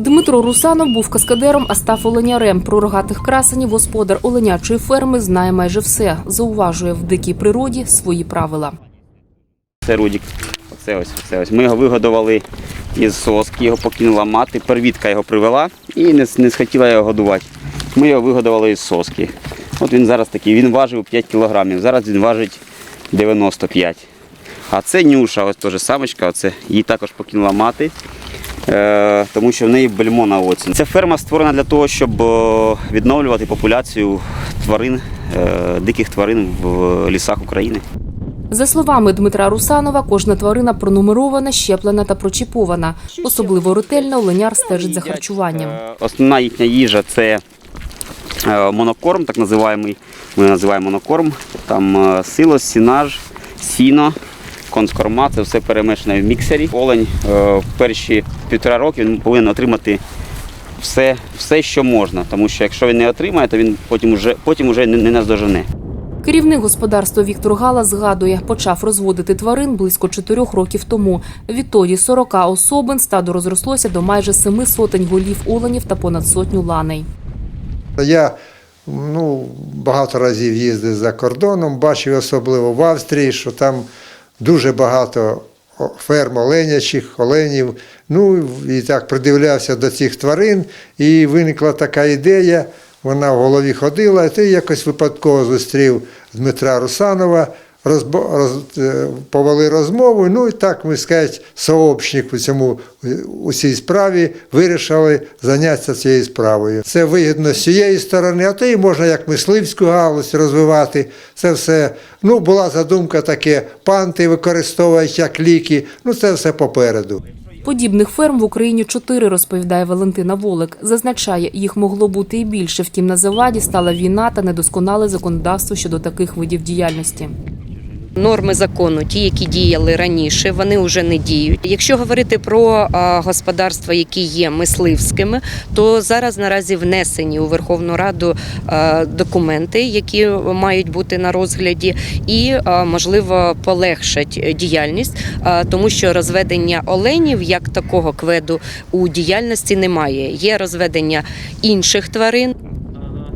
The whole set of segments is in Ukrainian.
Дмитро Русанов був каскадером, а став оленярем. Про рогатих красенів господар оленячої ферми знає майже все. Зауважує в дикій природі свої правила. Це Рудік. Оце ось, оце ось. Ми його вигодували із соски, його покинула мати. Первітка його привела і не, не схотіла його годувати. Ми його вигодували із соски. От він зараз такий, він важив 5 кілограмів, зараз він важить 95. А це Нюша, ось теж самочка, оце, її також покинула мати, тому що в неї бельмо на оці. Ця ферма створена для того, щоб е, відновлювати популяцію тварин, е, диких тварин в лісах України. За словами Дмитра Русанова, кожна тварина пронумерована, щеплена та прочіпована. Особливо ретельно оленяр стежить за харчуванням. Е, Основна їхня їжа це е, монокорм, так називаємо. Ми називаємо монокорм. Там е, силос, сінаж, сіно, конскорма, це все перемешане в міксері. Олень е, в перші півтора роки він повинен отримати все, все, що можна. Тому що якщо він не отримає, то він потім уже, потім уже не, не наздожене. Керівник господарства Віктор Гала згадує, почав розводити тварин близько чотирьох років тому. Відтоді 40 особин стадо розрослося до майже семи сотень голів оленів та понад сотню ланей. Я ну, багато разів їздив за кордоном, бачив особливо в Австрії, що там дуже багато ферм оленячих, оленів. Ну і так придивлявся до цих тварин, і виникла така ідея. Вона в голові ходила, і ти якось випадково зустрів Дмитра Русанова, розбо, роз, е, повели розмову. Ну і так, ми сказати, сообщник у цьому у цій справі вирішили зайнятися цією справою. Це вигідно з цієї сторони, а то і можна як мисливську галузь розвивати. Це все. Ну, була задумка таке, панти використовують як ліки. Ну, це все попереду. Подібних ферм в Україні чотири, розповідає Валентина Волик. Зазначає, їх могло бути і більше. Втім, на заваді стала війна та недосконале законодавство щодо таких видів діяльності. Норми закону, ті, які діяли раніше, вони вже не діють. Якщо говорити про господарства, які є мисливськими, то зараз наразі внесені у Верховну Раду документи, які мають бути на розгляді, і можливо полегшать діяльність, тому що розведення оленів як такого кведу у діяльності немає. Є розведення інших тварин.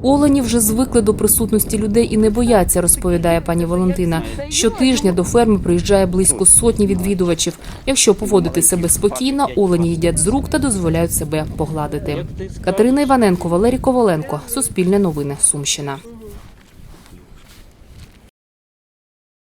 Олені вже звикли до присутності людей і не бояться, розповідає пані Валентина. Щотижня до ферми приїжджає близько сотні відвідувачів. Якщо поводити себе спокійно, олені їдять з рук та дозволяють себе погладити. Катерина Іваненко, Валерій Коваленко, Суспільне новини, Сумщина.